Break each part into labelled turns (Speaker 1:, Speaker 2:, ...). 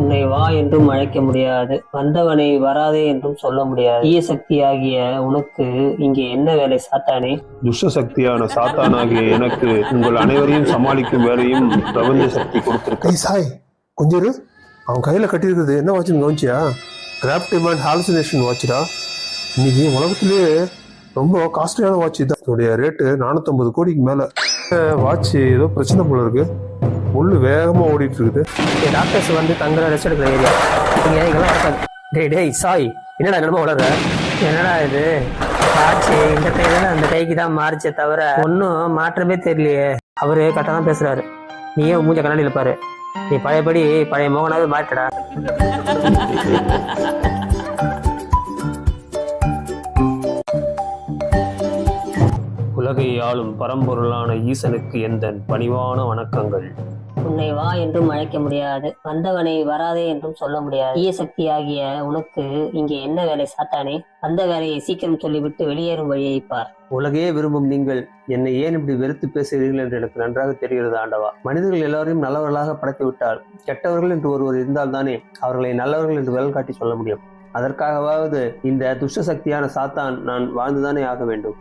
Speaker 1: உன்னை வா என்றும் அழைக்க முடியாது. வந்தவனை வராதே என்றும் சொல்ல முடியாது. தீய சக்தியாகிய உனக்கு இங்கே என்ன வேலை சாத்தானே?
Speaker 2: துஷ்ட சக்தியான சாத்தானாகிய எனக்கு உங்கள் அனைவரையும் சமாளிக்கும் வேலையும் பிரபஞ்ச சக்தி கொடுத்திருக்க
Speaker 3: ஏய் சாய் கொஞ்சம் அவன் கையில் கட்டியிருக்கிறது என்ன வாட்சுன்னு கவனிச்சியா? கிராஃப்ட் டிமாண்ட் ஹாலுசினேஷன் வாட்சுடா இன்னைக்கு உலகத்திலேயே ரொம்ப காஸ்ட்லியான வாட்ச் தான் இதோடைய ரேட்டு நானூற்றம்பது கோடிக்கு மேலே. வாட்ச் ஏதோ பிரச்சனை போல இருக்கு. முள்ளு வேகமாக ஓடிட்டு இருக்குது
Speaker 1: டாக்டர்ஸ் வந்து தங்குற ரெஸ்ட் எடுக்கிற ஏரியா நீங்க இங்கெல்லாம் வரக்கூடாது டேய் டேய் சாய் என்னடா என்னமோ வளர்ற? என்னடா இது? ஆச்சு இந்த கையில அந்த கைக்கு தான் மாறிச்சே தவிர ஒன்றும் மாற்றமே தெரியலையே. அவரு கரெக்டாக தான் பேசுறாரு. நீயே மூஞ்ச கண்ணாடியில் பாரு. நீ பழையபடி பழைய மோகனாவே மாட்டடா
Speaker 2: உலகை ஆளும் பரம்பொருளான ஈசனுக்கு எந்த பணிவான வணக்கங்கள்?
Speaker 1: உன்னை வா என்றும் அழைக்க முடியாது. வந்தவனை வராதே என்றும் சொல்ல முடியாது. தீய சக்தியாகிய உனக்கு இங்கே என்ன வேலை சாத்தானே? அந்த வேலையை சீக்கிரம் சொல்லிவிட்டு வெளியேறும் வழியை பார்.
Speaker 4: உலகையே விரும்பும் நீங்கள் என்னை ஏன் இப்படி வெறுத்து பேசுகிறீர்கள் என்று எனக்கு நன்றாக தெரிகிறது ஆண்டவா. மனிதர்கள் எல்லாரையும் நல்லவர்களாக படைத்து விட்டால் கெட்டவர்கள் என்று ஒருவர் இருந்தால்தானே அவர்களை நல்லவர்கள் என்று விரல் காட்டி சொல்ல முடியும். அதற்காகவாவது இந்த துஷ்ட சக்தியான சாத்தான் நான் வாழ்ந்துதானே ஆக வேண்டும்.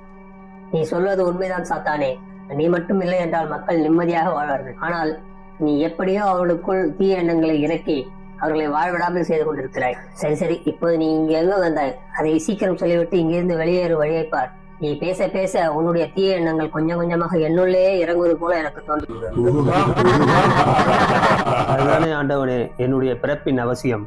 Speaker 1: நீ சொல்வது உண்மைதான் சாத்தானே. நீ மட்டும் இல்லை என்றால் மக்கள் நிம்மதியாக வாழ்வார்கள். ஆனால் நீ எப்படியோ அவர்களுக்குள் தீய எண்ணங்களை இறக்கி அவர்களை வாழ்விடாமல் செய்து கொண்டிருக்கிறாய். சரி சரி இப்போது நீ இங்க எங்க வந்தாய்? அதை சீக்கிரம் சொல்லிவிட்டு இங்கிருந்து வெளியேறும் வழியை பார். நீ பேச பேச உன்னுடைய தீய எண்ணங்கள் கொஞ்சம் கொஞ்சமாக என்னுள்ளே இறங்குவது போல எனக்கு தோன்றுகிறது
Speaker 4: அதுதானே ஆண்டவனே என்னுடைய பிறப்பின் அவசியம்.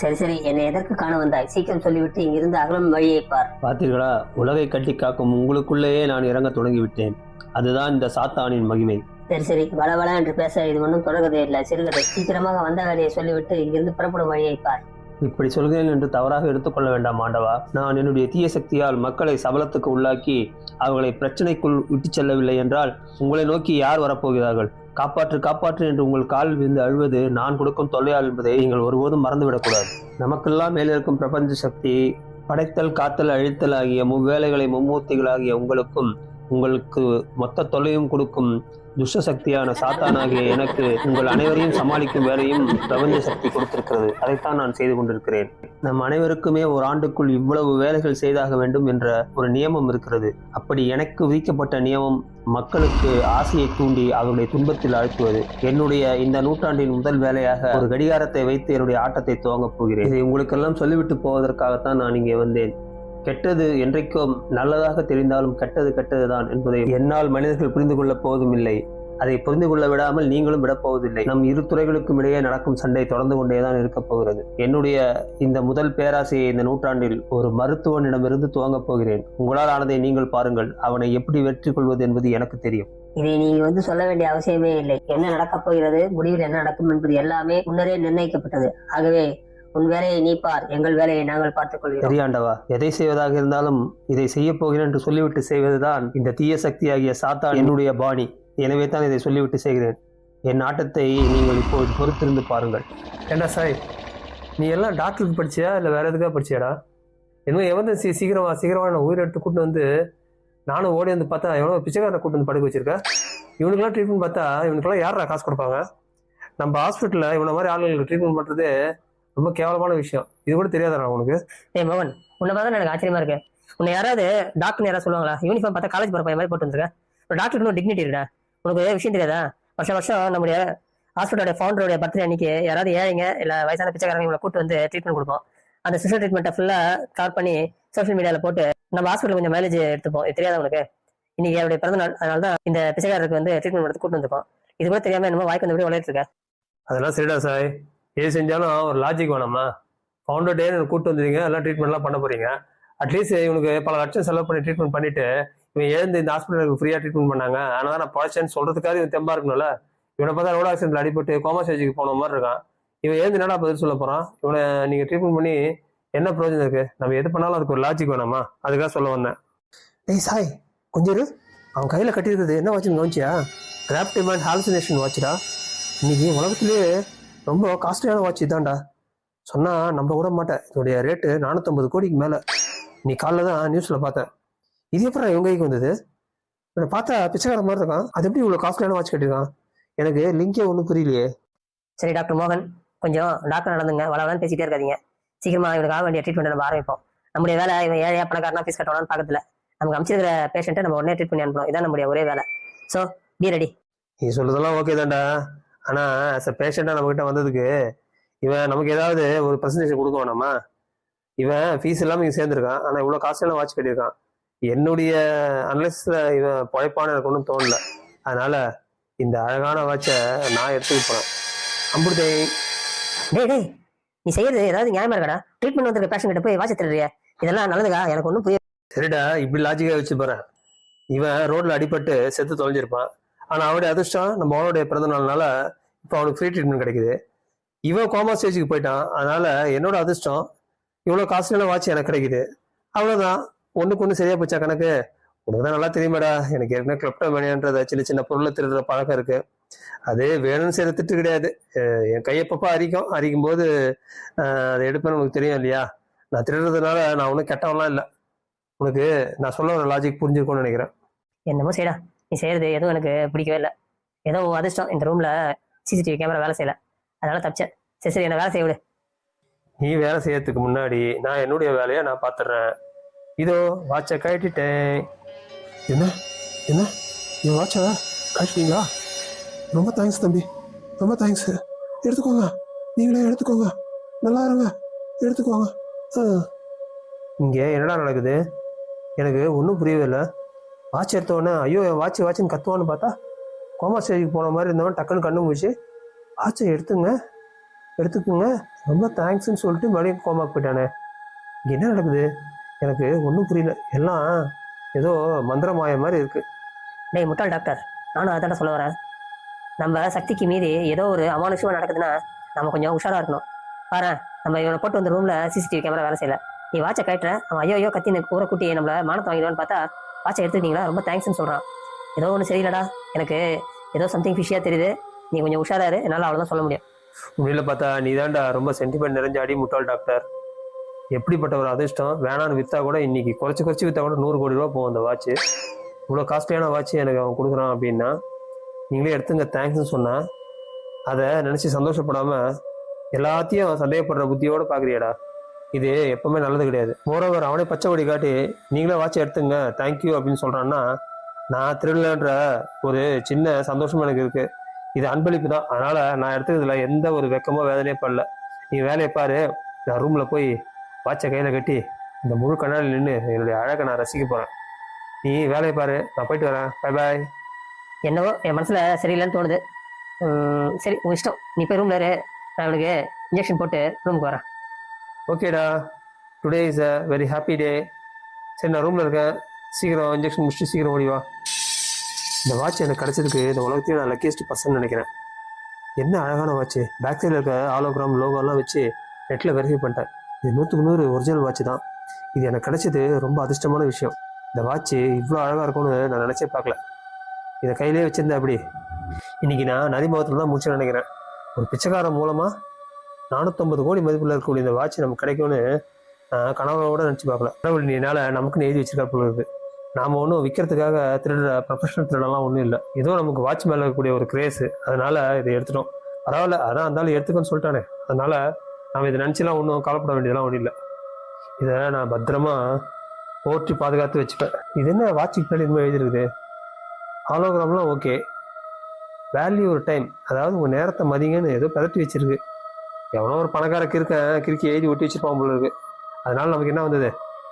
Speaker 1: சரி சரி என்னை எதற்கு காண வந்தாய்? சீக்கிரம் சொல்லிவிட்டு இங்கிருந்து அகலம் வழியை பார்.
Speaker 4: பார்த்தீர்களா? உலகை கட்டி காக்கும் உங்களுக்குள்ளேயே நான் இறங்க தொடங்கிவிட்டேன். அதுதான் இந்த சாத்தானின் மகிமை.
Speaker 1: சரி சரி வளவள என்று பேச இது ஒன்றும் தொடர்கதை இல்லை. சிறுகதை. சீக்கிரமாக வந்த வேலையை சொல்லிவிட்டு இங்கிருந்து புறப்படும் வழியை பார்.
Speaker 4: இப்படி சொல்கிறேன் என்று தவறாக எடுத்துக்கொள்ள வேண்டாம் ஆண்டவா. நான் என்னுடைய தீய சக்தியால் மக்களை சபலத்துக்கு உள்ளாக்கி அவர்களை பிரச்சனைக்குள் விட்டு செல்லவில்லை என்றால் உங்களை நோக்கி யார் வரப்போகிறார்கள்? காப்பாற்று காப்பாற்று என்று உங்கள் காலில் விழுந்து அழுவது நான் கொடுக்கும் தொல்லையால் என்பதை நீங்கள் ஒருபோதும் மறந்துவிடக்கூடாது. நமக்கெல்லாம் மேலே இருக்கும் பிரபஞ்ச சக்தி படைத்தல் காத்தல் அழித்தல் ஆகிய முவ்வேலைகளை மும்மூர்த்திகளாகிய உங்களுக்கும் உங்களுக்கு மொத்த தொல்லையும் கொடுக்கும் துஷ்ட சக்தியான சாத்தானாகிய எனக்கு உங்கள் அனைவரையும் சமாளிக்கும் வேலையும் பிரபஞ்ச சக்தி கொடுத்திருக்கிறது. அதைத்தான் நான் செய்து கொண்டிருக்கிறேன். நம் அனைவருக்குமே ஒரு ஆண்டுக்குள் இவ்வளவு வேலைகள் செய்தாக வேண்டும் என்ற ஒரு நியமம் இருக்கிறது. அப்படி எனக்கு விதிக்கப்பட்ட நியமம் மக்களுக்கு ஆசையை தூண்டி அவருடைய துன்பத்தில் ஆழ்த்துவது என்னுடைய இந்த நூற்றாண்டின் முதல் வேலையாக ஒரு கடிகாரத்தை வைத்து என்னுடைய ஆட்டத்தை துவங்கப் போகிறேன். இதை உங்களுக்கெல்லாம் சொல்லிவிட்டு போவதற்காகத்தான் நான் இங்கே வந்தேன். கெட்டது என்றைக்கும் நல்லதாக தெரிந்தாலும் கெட்டது கெட்டதுதான் என்பதை என்னால் மனிதர்கள் புரிந்து கொள்ளப் போவதும் இல்லை. அதை புரிந்து கொள்ள விடாமல் நீங்களும் விடப்போவதில்லை நம் இரு துறைகளுக்கும் இடையே நடக்கும் சண்டை தொடர்ந்து கொண்டேதான் இருக்கப் போகிறது. என்னுடைய இந்த முதல் பேராசையை இந்த நூற்றாண்டில் ஒரு மருத்துவனிடமிருந்து துவங்கப் போகிறேன். உங்களால் ஆனதை நீங்கள் பாருங்கள். அவனை எப்படி வெற்றி கொள்வது என்பது எனக்கு தெரியும்.
Speaker 1: இதை நீங்க வந்து சொல்ல வேண்டிய அவசியமே இல்லை. என்ன நடக்கப் போகிறது முடிவில் என்ன நடக்கும் என்பது எல்லாமே முன்னரே நிர்ணயிக்கப்பட்டது. ஆகவே உன் வேலையை நீ பார். எங்கள் வேலையை நாங்கள் பார்த்துக் கொள்கிறோம்
Speaker 4: பெரியாண்டவா எதை செய்வதாக இருந்தாலும் இதை செய்ய போகிறேன் என்று சொல்லிவிட்டு செய்வதுதான் இந்த தீய சக்தியாகிய சாத்தான் என்னுடைய பாணி. எனவே தான் இதை சொல்லிவிட்டு செய்கிறேன். என் ஆட்டத்தை நீங்கள் இப்போது பொறுத்திருந்து பாருங்கள்.
Speaker 3: என்ன சாய் நீ எல்லாம் டாக்டருக்கு படிச்சியா? இல்லை வேற எதுக்காக படிச்சியாடா? இன்னும் எமர்ஜென்சி சீக்கிரமா சீக்கிரமா நான் உயிர் எடுத்து கூட்டு வந்து நானும் ஓடி வந்து பார்த்தா எவ்வளோ பிச்சைக்காரனை கூட்டு வந்து படுக்க வச்சிருக்கேன் இவனுக்கெல்லாம் ட்ரீட்மெண்ட் பார்த்தா இவனுக்கெல்லாம் யாரா காசு கொடுப்பாங்க? நம்ம ஹாஸ்பிட்டலில் இவனை மாதிரி ஆளுங்களுக்கு ட்ரீட்மெண்ட் பண்ணுறது ரொம்ப கேவலமான விஷயம். இது கூட தெரியாதா உனக்கு?
Speaker 1: ஏய் மோகன் உன்னை பார்த்தா எனக்கு ஆச்சரியமா இருக்கு. உன்னை யாராவது டாக்டர் யாராவது சொல்லுவாங்களா? யூனிஃபார்ம் பார்த்தா காலேஜ் போகிற மாதிரி போட்டு வந்துருக்க. ஒரு டாக்டருக்கு இன்னும் டிக்னிட்டி இருக்கா உனக்கு விஷயம் தெரியாதா? வருஷம் வருஷம் நம்முடைய ஹாஸ்பிட்டலோட ஃபவுண்டருடைய பர்த்டே அன்னைக்கு யாராவது ஏழைங்க இல்லை வயசான பிச்சைக்காரங்க இவங்களை கூட்டு வந்து ட்ரீட்மெண்ட் கொடுப்போம். அந்த சிஸ்டர் ட்ரீட்மெண்ட்டை ஃபுல்லாக கவர் பண்ணி சோஷியல் மீடியாவில் போட்டு நம்ம ஹாஸ்பிட்டல் கொஞ்சம் மைலேஜ் எடுத்துப்போம். இது தெரியாதா உனக்கு? இன்னைக்கு அவருடைய பிறந்த நாள் அதனால தான் இந்த பிச்சைக்காரருக்கு வந்து ட்ரீட்மெண்ட் எடுத்து கூட்டு வந்திருக்கோம். இது கூட தெரியாம என்னமோ வாய்க்கு வந்து விளையாட்டு
Speaker 3: அதெல்லாம் சரிடா சாய். எது செஞ்சாலும் ஒரு லாஜிக் வேணாமா? ஃபவுண்டர் டே கூப்பிட்டு வந்துருங்க எல்லாம் ட்ரீட்மெண்ட்லாம் பண்ண போறீங்க. அட்லீஸ்ட் இவனுக்கு பல லட்சம் செலவு பண்ணி ட்ரீட்மெண்ட் பண்ணிட்டு இவன் எழுந்து இந்த ஹாஸ்பிட்டலுக்கு ஃப்ரீயாக ட்ரீட்மெண்ட் பண்ணாங்க. அதனால நான் பழச்சேன்னு சொல்றதுக்காக இவன் தெம்பா இருக்கணும்ல. இவனை பார்த்தா ரோட் ஆக்சிடென்ட்ல அடிபட்டு கோமா ஸ்டேஜுக்கு போன மாதிரி இருக்கான். இவன் எழுந்து என்னடா பதில் சொல்ல போறான்? இவனை நீங்க ட்ரீட்மெண்ட் பண்ணி என்ன பிரயோஜனம் இருக்கு? நம்ம எது பண்ணாலும் அதுக்கு ஒரு லாஜிக் வேணாமா? அதுக்காக சொல்ல வந்தேன். டேய் சாய் கொஞ்சம் இரு. அவன் கையில கட்டியிருக்கிறது என்ன வாட்சுன்னு கவனிச்சியா? கிராஃப்ட் டிமாண்ட் ஹாலுசினேஷன் வாட்ச்டா இன்னைக்கு உலகத்திலேயே ரொம்ப காஸ்ட்லியான வாட்ச் இதான்டா. சொன்னா நம்ப கூட மாட்டேன். இதோடைய ரேட்டு நானூற்றம்பது கோடிக்கு மேலே. நீ காலைல தான் நியூஸில் பார்த்தேன். இது எப்படி இவங்க கைக்கு வந்தது? இவனை பார்த்தா பிச்சைக்கார மாதிரி இருக்கான். அது எப்படி இவ்வளோ காஸ்ட்லியான வாட்ச் கட்டிருக்கான் எனக்கு லிங்கே ஒன்றும் புரியலையே.
Speaker 1: சரி டாக்டர் மோகன் கொஞ்சம் டாக்டர் நடந்துங்க. வளவலன்னு பேசிட்டே இருக்காதீங்க. சீக்கிரமா இவனுக்கு ஆக வேண்டிய ட்ரீட்மெண்ட் நம்ம ஆரம்பிப்போம். நம்முடைய வேலை இவன் ஏழையா பணக்காரனா ஃபீஸ் கட்டணும்னு பார்க்கறதுல. நமக்கு அமைச்சிருக்கிற பேஷண்ட்டை நம்ம உடனே ட்ரீட் பண்ணி அனுப்பணும். இதான் நம்முடைய ஒரே வேலை. ஸோ பி ரெடி
Speaker 4: நீ சொல்றதெல்லாம் ஓகே தான்டா. ஆனா ஆஸ் அ நம்ம கிட்ட வந்ததுக்கு இவன் நமக்கு ஏதாவது ஒரு பர்சன்டேஜ் கொடுக்க வேணாமா? இவன் ஃபீஸ் இல்லாம இங்க சேர்ந்திருக்கான். ஆனா இவ்வளவு காஸ்ட்லியான வாட்ச் கட்டியிருக்கான் என்னுடைய அன்லெஸ் இவன் பழைப்பான எனக்கு ஒன்றும் தோணல. அதனால இந்த அழகான வாட்சை நான் எடுத்துக்க போறேன். அம்புர்தே
Speaker 1: டேய் டேய் நீ செய்யறது ஏதாவது நியாயமா இருக்கடா? ட்ரீட்மெண்ட் வந்திருக்க பேஷண்ட் கிட்ட போய் வாட்ச் திருடுறிய இதெல்லாம் நல்லதுக்கா? எனக்கு ஒன்றும் புரிய
Speaker 4: சரிடா இப்படி லாஜிக்கா வச்சு போறேன் இவன் ரோட்ல அடிபட்டு செத்து தொலைஞ்சிருப்பான். ஆனால் அவனுடைய அதிர்ஷ்டம் நம்ம அவனுடைய பிறந்த நாள்னால இப்போ அவனுக்கு ஃப்ரீ ட்ரீட்மெண்ட் கிடைக்குது. இவன் கோமா ஸ்டேஜுக்கு போயிட்டான். அதனால என்னோட அதிர்ஷ்டம் இவ்வளோ காஸ்ட்லியான வாட்ச் எனக்கு கிடைக்குது. அவ்வளோதான் ஒன்றுக்கு ஒன்று சரியா போச்சா கணக்கு? உனக்கு தான் நல்லா தெரியுமாடா. எனக்கு ஏற்கனவே கிளப்டோமேனியான்றத சின்ன சின்ன பொருளை திருடுற பழக்கம் இருக்கு. அது வேணும்னு செய்யற திட்டு கிடையாது என் கையப்பப்பா அரிக்கும்? அரிக்கும் போது அதை எடுப்பேன்னு உனக்கு தெரியும் இல்லையா? நான் திருடுறதுனால நான் ஒன்றும் கெட்டவன்லாம் இல்லை. உனக்கு நான் சொல்ல ஒரு லாஜிக் புரிஞ்சிருக்கும்னு நினைக்கிறேன்.
Speaker 1: என்னமோ செய்யடா நீ செய்யறது எதுவும் எனக்கு பிடிக்கவே இல்லை. ஏதோ உன் அதிர்ஷ்டம். இந்த ரூம்ல சிசிடிவி கேமரா வேலை செய்யல. அதனால தப்பிச்சேன். சரி சரி என்ன வேலை செய்ய விடு.
Speaker 4: நீ வேலை செய்யறதுக்கு முன்னாடி நான் என்னுடைய வேலையை நான் பார்த்துடுறேன் இதோ வாட்சை கழட்டிட்டேன்.
Speaker 5: என்ன? என்ன? என் வாட்சை கட்டிட்டீங்களா ரொம்ப தேங்க்ஸ் தம்பி. ரொம்ப தேங்க்ஸ் எடுத்துக்கோங்க. நீங்களே எடுத்துக்கோங்க. நல்லா இருங்க. எடுத்துக்கோங்க.
Speaker 4: இங்கே என்னடா நடக்குது? எனக்கு ஒன்றும் புரியவே இல்லை. வாட்ச் எடுத்தோடனே ஐயோ வாட்ச் வாட்ச்னு கத்துவான்னு பார்த்தா கோமா ஸ்டேஜுக்கு போன மாதிரி இருந்தவன் டக்குன்னு கண்ணு முடிச்சு வாட்சை எடுத்துங்க எடுத்துக்குங்க. ரொம்ப தேங்க்ஸ்ன்னு சொல்லிட்டு மறுபடியும் கோமாக்கு போயிட்டானே. இங்கே என்ன நடக்குது? எனக்கு ஒன்றும் புரியல. எல்லாம் ஏதோ மந்திரமாய மாதிரி இருக்கு.
Speaker 1: டேய் முட்டாள் டாக்டர் நானும் அதான சொல்ல வரேன். நம்ம சக்திக்கு மீறி ஏதோ ஒரு அமானுஷமாக நடக்குதுன்னா நம்ம கொஞ்சம் உஷாராக இருக்கணும். பாரு நம்ம இவனை போட்டு வந்த ரூமில் சிசிடிவி கேமரா வேலை செய்யலை. நீ வாட்சை கட்டுற அவன் ஐயோ ஐயோ கத்தி ஊரை கூட்டி நம்மளை மானத்தை வாங்கிடுவான்னு பார்த்தா வாட்சை எடுத்துக்கிட்டீங்களா? ரொம்ப தேங்க்ஸ்னு சொல்கிறான் ஏதோ ஒன்று சரியில்லடா. எனக்கு ஏதோ சம்திங் ஃபிஷியாக தெரியுது. நீ கொஞ்சம் உஷாராரு என்னால் அவ்வளோதான் சொல்ல முடியும்.
Speaker 4: உண்மையில் பார்த்தா நீ தான்டா ரொம்ப சென்டிமெண்ட் நிறைஞ்ச அடி முட்டாள் டாக்டர் எப்படிப்பட்ட ஒரு அதிர்ஷ்டம்? வேணான்னு விற்றா கூட இன்னைக்கு குறைச்சி குறைச்சி விற்றா கூட நூறு கோடி ரூபா போகும் அந்த வாட்ச்சு இவ்வளோ காஸ்ட்லியான வாட்ச் எனக்கு அவன் கொடுக்குறான் அப்படின்னா நீங்களே எடுத்துங்க தேங்க்ஸ்னு சொன்னால் அதை நினச்சி சந்தோஷப்படாமல் எல்லாத்தையும் சந்தேகப்படுற புத்தியோட பார்க்குறியாடா. இது எப்பவுமே நல்லது கிடையாது. மோரோவர் அவனே பச்சை கொடி காட்டி நீங்களே வாட்ச் எடுத்துங்க தேங்க்யூ அப்படின்னு சொல்கிறான்னா நான் திருவிழான்ற ஒரு சின்ன சந்தோஷம் எனக்கு இருக்குது இது அன்பளிப்பு தான். அதனால் நான் எடுத்துக்கிறதுல எந்த ஒரு வெக்கமோ வேதனையே படல. நீ வேலையை பாரு. நான் ரூமில் போய் வாட்சை கையில் கட்டி இந்த முழு கண்ணாடி நின்று என்னுடைய அழகை நான் ரசிக்க போகிறேன் நீ வேலையை பாரு. நான் போயிட்டு வரேன். பை பாய்
Speaker 1: என்னவோ என் மனசில் சரியில்லைன்னு தோணுது. சரி உன் இஷ்டம். நீ போய் ரூமில் நான் இவனுக்கு இன்ஜெக்ஷன் போட்டு ரூமுக்கு வரேன்.
Speaker 4: ஓகேடா today is a very happy day சரி நான் ரூமில் இருக்கேன். சீக்கிரம் இன்ஜெக்ஷன் முடிச்சுட்டு சீக்கிரம் ஓடிவா இந்த வாட்ச் எனக்கு கிடச்சதுக்கு இந்த உலகத்தையும் நான் லக்கியஸ்ட் பர்சன் நினைக்கிறேன். என்ன அழகான வாட்ச் பேக் சைடில் இருக்க ஆலோகிராம் லோகோலாம் வச்சு நெட்டில் வெரிஃபை பண்ணிட்டேன். இது நூற்றுக்கு நூறு ஒரிஜினல் வாட்ச் தான். இது எனக்கு கிடைச்சது ரொம்ப அதிர்ஷ்டமான விஷயம். இந்த வாட்ச் இவ்வளோ அழகாக இருக்கும்னு நான் நினச்சே பார்க்கல. இதை கையிலே வச்சிருந்தேன் அப்படி இன்றைக்கி நான் நரிமுகத்தில் தான் முடிச்சு நினைக்கிறேன். ஒரு பிச்சைக்காரன் மூலமாக நானூற்றம்பது கோடி மதிப்பில் இருக்கக்கூடிய இந்த வாட்ச் நமக்கு கிடைக்கும்னு கனவோட நினச்சி பார்க்கல. கடவுள் நீனால நமக்குன்னு எழுதி வச்சிருக்கா போல இருக்கு. நாம் ஒன்றும் விற்கிறதுக்காக திருடுற ப்ரொஃபஷனல் திருடலாம் ஒன்றும் இல்லை. ஏதோ நமக்கு வாட்ச் மேலே இருக்கக்கூடிய ஒரு கிரேஸ் அதனால் இதை எடுத்துட்டோம். பரவாயில்ல அதான் இருந்தாலும் எடுத்துக்கன்னு சொல்லிட்டானே. அதனால் நாம் இதை நினச்சிலாம் ஒன்றும் கவலைப்பட வேண்டியதெல்லாம் ஒன்றும் இல்லை. இதை நான் பத்திரமா போற்றி பாதுகாத்து வச்சுப்பேன். இது என்ன வாட்சுக்கு பின்னாடி இனிமேல் எழுதிருக்குது ஹாலோகிராம்லாம் ஓகே வேல்யூ ஒரு டைம் அதாவது உங்கள் நேரத்தை மதிங்கன்னு ஏதோ பதட்டி வச்சிருக்கு. எவனோ ஒரு பணக்கார கிறுக்க கிறுக்கி எழுதி ஒட்டி வச்சிருப்பான் போல இருக்கு. அதனால நமக்கு என்ன வந்தது?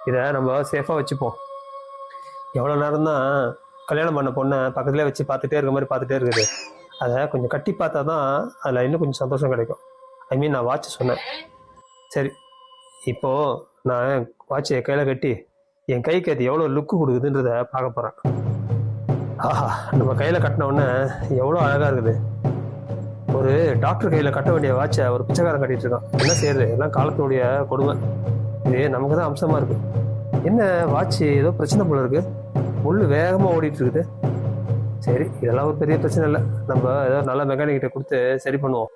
Speaker 4: இதை நம்ம சேஃபாக வச்சுப்போம். எவ்வளோ நேரம் தான் கல்யாணம் பண்ண பொண்ணை பக்கத்துலேயே வச்சு பார்த்துட்டே இருக்க மாதிரி பார்த்துட்டே இருக்குது. அதை கொஞ்சம் கட்டி பார்த்தா தான் அதில் இன்னும் கொஞ்சம் சந்தோஷம் கிடைக்கும். ஐ மீன் நான் வாட்ச் சொன்னேன். சரி இப்போது நான் வாட்சை கையில் கட்டி என் கைக்கு அது எவ்வளோ லுக்கு கொடுக்குதுன்றத பார்க்க போகிறேன் ஆஹா நம்ம கையில் கட்டின உடனே எவ்வளோ அழகாக இருக்குது. ஒரு டாக்டர் கையில் கட்ட வேண்டிய வாட்சை ஒரு பிச்சைக்காரன் கட்டிட்டு இருக்கான். என்ன செய்யறது? எல்லாம் காலத்தினுடைய கொடுமை. இது நமக்கு தான் அம்சமாக இருக்கு. என்ன வாட்ச் ஏதோ பிரச்சனை போல இருக்கு. முள்ளு வேகமாக ஓடிட்டு இருக்குது. சரி இதெல்லாம் ஒரு பெரிய பிரச்சனை இல்லை. நம்ம ஏதோ நல்ல மெக்கானிக்கிட்ட கொடுத்து சரி பண்ணுவோம்.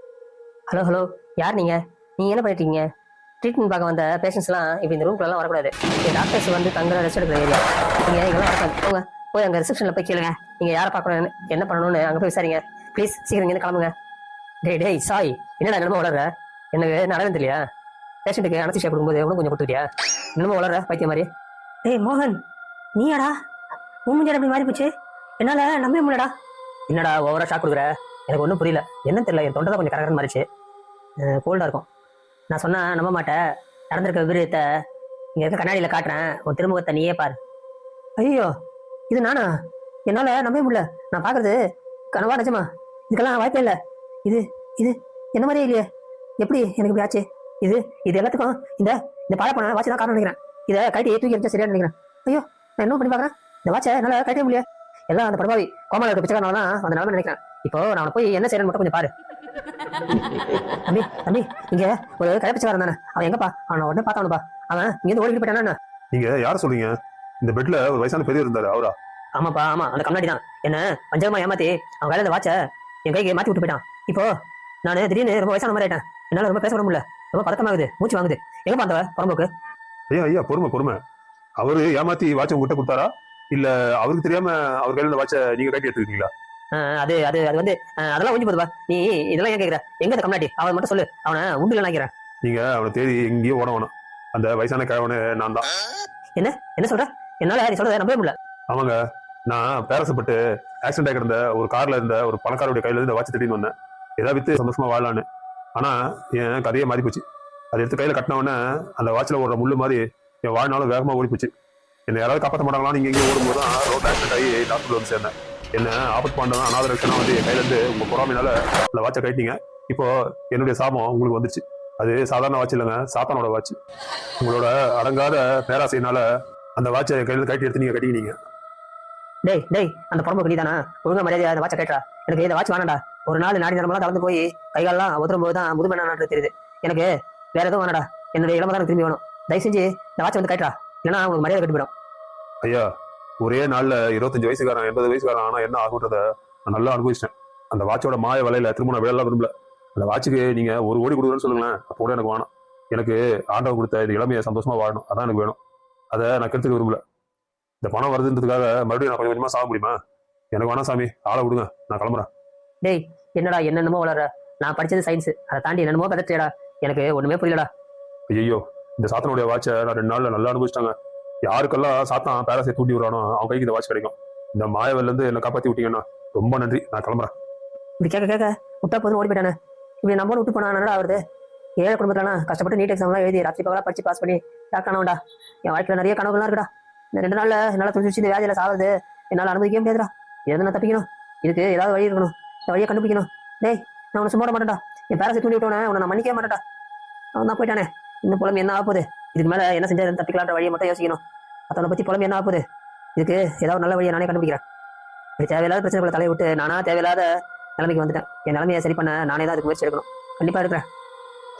Speaker 1: ஹலோ ஹலோ யார் நீங்க? நீங்க என்ன பண்ணிட்டு இருக்கீங்க ட்ரீட்மெண்ட் பார்க்க வந்த பேஷண்ட்ஸ்லாம் இப்போ இந்த ரூம்க்குள்ளலாம் வரக்கூடாது. டாக்டர்ஸ் வந்து தங்குற ரெஸ்ட் எடுக்கிற ஏரியா நீங்க இங்கெல்லாம் வரக்கூடாது போங்க. போய் அங்கே ரிசப்ஷனில் போய் கேளுங்க. நீங்க யாரை பார்க்கணும் என்ன பண்ணணும்னு அங்கே போய் விசாரிங்க. ப்ளீஸ் சீக்கிரம் இங்கேருந்து கிளம்புங்க. டேய் டேய் சாய் என்னடா என்னமோ வளர்ற? எனக்கு நடந்து இல்லையா பேஷண்ட்டுக்கு அனஸ்தீஷியா கொடுக்கும்போது உனக்கு கொஞ்சம் கொடுத்துட்டியா? இன்னமும் வளர பைத்திய மாதிரி? ஏய் மோகன் நீயாடா? முன்னாடி அப்படி மாறி போச்சு. என்னால நம்பவே முடியலடா. என்னடா ஓவரா ஷாக் கொடுக்குற? எனக்கு ஒன்றும் புரியல. என்னன்னு தெரியல என் தொண்டை தான் கொஞ்சம் கரகரன்னு மாறிச்சு. கோல்டா இருக்கும். நான் சொன்னா நம்ப மாட்டேன் நடந்திருக்க விபரீதத்தை இங்க இருக்க கண்ணாடியில காட்டுறேன். உன் திருமுகத்தை நீயே பாரு. ஐயோ இது நானா? என்னால நம்பவே முடியல. நான் பாக்குறது கனவா நிஜமா? இதுக்கெல்லாம் வாய்ப்பே இல்லை. இது இது என்ன மாதிரியே இல்லையே? எப்படி எனக்கு இப்படி ஆச்சு? இது இது எல்லாத்துக்கும் இந்த இந்த பழப்பணம் வாட்ச் தான் காரணம் நினைக்கிறேன். இதை கைட்டு தூக்கி எரிஞ்சா சரியா நினைக்கிறேன். ஐயோ நான் என்ன பண்ணி பார்க்கறேன்? இந்த வாட்சை என்னால கைட்டே முடியல. எல்லாம் அந்த படபாவி கோமால இருக்க பிச்சைக்காரனால தான் அந்த நிலைமை நினைக்கிறேன். இப்போ நான் போய் என்ன செய்யறேன்னு மட்டும் கொஞ்சம் பாரு. தம்பி தம்பி இங்க ஒரு கடை பிச்சைக்காரன் தானே. அவன் எங்கப்பா? அவனை உடனே பார்த்தானுப்பா அவன் இங்க ஓடிட்டு போயிட்டானா
Speaker 5: நீங்க யார சொல்றீங்க? இந்த பெட்ல ஒரு வயசான பெரியவர் இருந்தாரு அவரா?
Speaker 1: ஆமாப்பா ஆமா அந்த கண்ணாடி தான். என்ன பஞ்சகமா ஏமாத்தி அவன் கையில இந்த வாட்சை என் கைக்கு மாத்தி விட்டு போயிட்டான். இப்போ நான் திடீர்னு ரொம்ப வயசான மாதிரி ஆயிட்டேன். என்னால ரொம்ப பேச முடியல. ரொம்ப பதட்டமாகுது. மூச்சு வாங்குது. எங்க பார்த்தவ புறம்போக்கு.
Speaker 5: ஐயா ஐயா பொறுமை பொறுமை. அவரு ஏமாத்தி வாட்சை உங்ககிட்ட கொடுத்தாரா? இல்ல அவருக்கு தெரியாம அவர் கையில வாட்சை நீங்க கட்டி எடுத்துக்கிட்டீங்களா?
Speaker 1: அது அது அது வந்து அதெல்லாம் ஒஞ்சி போதுப்பா நீ இதெல்லாம் ஏன் கேக்குற? எங்க இந்த கண்ணாடி? அவன் மட்டும் சொல்லு. அவனை உண்டுல நினைக்கிறேன்.
Speaker 5: நீங்க அவனை தேடி எங்கேயும் ஓட வேணாம். அந்த வயசான கிழவனு நான் தான்.
Speaker 1: என்ன? சொல்ற? என்னால நீ சொல்றதை நம்பவே முடியல.
Speaker 5: ஆமாங்க. நான் பேரசப்பட்டு ஆக்சிடென்ட் ஆகி கிடந்த ஒரு கார்ல இருந்த ஒரு பணக்காரருடைய கையில இருந்து வாட்ச் திடீர்னு வந்தேன். ஏதாவது வித்து சந்தோஷமா வாழலான்னு. ஆனா என் கதையே மாறி போச்சு அதை எடுத்து கையில கட்டினவுடனே அந்த வாட்சில் ஓடுற முள்ளு மாதிரி என் வாழ்நாளும் வேகமா ஓடி போச்சு என்னை யாராவது காப்பாற்ற மாட்டாங்களா நீங்கள் எங்கேயும் ஓடும்போது தான் ரோட் ஆக்சிடென்ட் ஆகி டாக்டர் வந்து சேர்ந்தேன். என்ன ஆபத்து பண்ணதான் அனாத நான் வந்து என் கையிலேருந்து உங்க அந்த வாட்சை கட்டிட்டீங்க இப்போ என்னுடைய சாபம் உங்களுக்கு வந்துச்சு அது சாதாரண வாட்ச் இல்லைங்க சாத்தானோட வாட்ச் உங்களோட அடங்காத பேராசையினால அந்த வாட்சை என் கட்டி எடுத்து நீங்க கட்டிக்கினீங்க.
Speaker 1: டேய் டேய் அந்த புறம்போக்கு நீ தானா? ஒழுங்கா மரியாதை அந்த வாட்சை கேட்டா எனக்கு இந்த வாட்ச் வேணாடா ஒரு நாள் நாடி நேரமெல்லாம் தளர்ந்து போய் கைகாலெல்லாம் உதரும் போது தான் முதுமை நான் தெரியுது. எனக்கு வேற எதுவும் வேணாடா என்னுடைய இளமை தான் திரும்பி வேணும். தயவு செஞ்சு இந்த வாட்ச் வந்து கேட்டா இல்லைன்னா உங்களுக்கு மரியாதை கட்டி
Speaker 5: ஐயா ஒரே நாள்ல இருபத்தஞ்சு வயசுக்காரன் எண்பது வயசுக்காரன் ஆனா என்ன ஆகுன்றத நான் நல்லா அனுபவிச்சிட்டேன். அந்த வாட்சோட மாய வலையில திரும்ப நான் விடலாம் விரும்பல. அந்த வாட்சுக்கு நீங்க ஒரு ஓடி கொடுக்குறேன்னு சொல்லுங்களேன். அப்போ கூட எனக்கு வேணும். எனக்கு ஆண்டவன் கொடுத்த இந்த இளமையை சந்தோஷமா வாழணும். அதான் எனக்கு வேணும். அதை நான் கெடுத்துக்க விரும்பல. இந்த பணம் வருதுன்றதுக்காக மறுபடியும் நான் கொஞ்சம் கொஞ்சமா சாக முடியுமா? எனக்கு வேணாம் சாமி. ஆளை விடுங்க. நான் கிளம்புறேன்.
Speaker 1: டேய் என்னடா என்னென்னமோ வளர நான் படிச்சது சயின்ஸ் அதை தாண்டி என்னென்னமோ கதச்சேடா எனக்கு ஒண்ணுமே புரியலடா.
Speaker 5: ஐயோ இந்த சாத்தனுடைய வாட்சை நான் ரெண்டு நாள்ல நல்லா அனுபவிச்சிட்டாங்க. யாருக்கெல்லாம் சாத்தான் பேரசை தூண்டி விடுறானோ அவன் கைக்கு இந்த வாட்ச் கிடைக்கும். இந்த மாயவல்ல இருந்து என்னை காப்பாத்தி விட்டீங்கன்னா ரொம்ப நன்றி. நான் கிளம்புறேன்.
Speaker 1: இப்படி கேட்க கேட்க விட்டா போதும் ஓடி போயிட்டானே இப்படி நம்ம விட்டு போனா என்னடா வருது ஏழை குடும்பத்துலலாம் கஷ்டப்பட்டு நீட் எக்ஸாம்லாம் எழுதி ராத்திரி பகலாக படிச்சு பாஸ் பண்ணி டாக்டர் ஆனவன்டா என் வாழ்க்கையில் நிறைய கனவுகள்லாம் இருக்குடா. இந்த ரெண்டு நாள்ல என்னால் துணிச்சு இந்த வியாதியில சாவது என்னால் அனுமதிக்க முடியாதுடா. எதுனா நான் தப்பிக்கணும். இதுக்கு ஏதாவது வழி இருக்கணும். இந்த வழியை கண்டுபிடிக்கணும். டேய் நான் உன்னை சும்மா மாட்டேன்டா. என் பேரசை தூண்டி விட்டோனே உன்னை நான் மன்னிக்கவே மாட்டேன்டா. அவன் தான் போயிட்டானே. இன்னும் புலம் என்ன ஆகுது போகுது? இதுக்கு மேலே என்ன செஞ்சால் தப்பிக்கலான்ற வழியை மட்டும் யோசிக்கணும். மற்றவனை பற்றி புலம் என்ன ஆகுது இதுக்கு ஏதாவது நல்ல வழியை நானே கண்டுபிடிக்கிறேன். இப்படி தேவையில்லாத பிரச்சனைகளை தலையை விட்டு நானா தேவையில்லாத நிலைமைக்கு வந்துட்டேன். என் நிலைமையை சரி பண்ண நானே தான் அதுக்கு முயற்சி எடுக்கணும். கண்டிப்பாக எடுக்கிறேன்.